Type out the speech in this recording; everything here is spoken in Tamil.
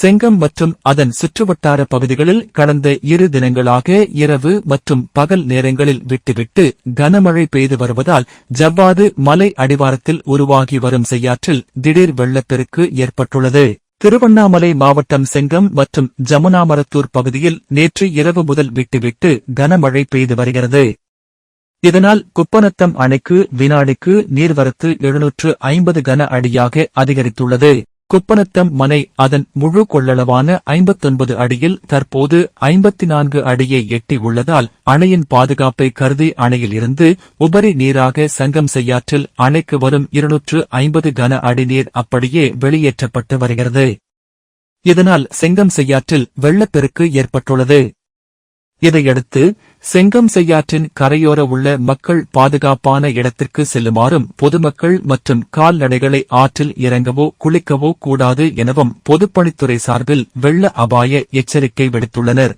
செங்கம் மற்றும் அதன் சுற்றுவட்டார பகுதிகளில் கடந்த இரு தினங்களாக இரவு மற்றும் பகல் நேரங்களில் விட்டுவிட்டு கனமழை பெய்து வருவதால் ஜவ்வாது மலை அடிவாரத்தில் உருவாகி வரும் செய்யாற்றில் திடீர் வெள்ளப்பெருக்கு ஏற்பட்டுள்ளது. திருவண்ணாமலை மாவட்டம் செங்கம் மற்றும் ஜமுனாமரத்தூர் பகுதியில் நேற்று இரவு முதல் விட்டுவிட்டு கனமழை பெய்து வருகிறது. இதனால் குப்பநத்தம் அணைக்கு வினாடிக்கு நீர்வரத்து எழுநூற்று ஐம்பது கன அடியாக அதிகரித்துள்ளது. குப்பனத்தம் மனை அதன் முழு கொள்ளளவான ஐம்பத்தொன்பது அடியில் தற்போது ஐம்பத்தி நான்கு அடியை எட்டி உள்ளதால் அணையின் பாதுகாப்பை கருதி அணையில் இருந்து உபரி நீராக சங்கம் செய்யாற்றில் அணைக்கு வரும் இருநூற்று ஐம்பது கன அடி நீர் அப்படியே வெளியேற்றப்பட்டு வருகிறது. இதனால் செங்கம் செய்யாற்றில் வெள்ளப்பெருக்கு ஏற்பட்டுள்ளது. இதையடுத்து செங்கம் செய்யாற்றின் கரையோர உள்ள மக்கள் பாதுகாப்பான இடத்திற்கு செல்லுமாறும் பொதுமக்கள் மற்றும் கால்நடைகளை ஆற்றில் இறங்கவோ குளிக்கவோ கூடாது எனவும் பொதுப்பணித்துறை சார்பில் வெள்ள அபாய எச்சரிக்கை விடுத்துள்ளனர்.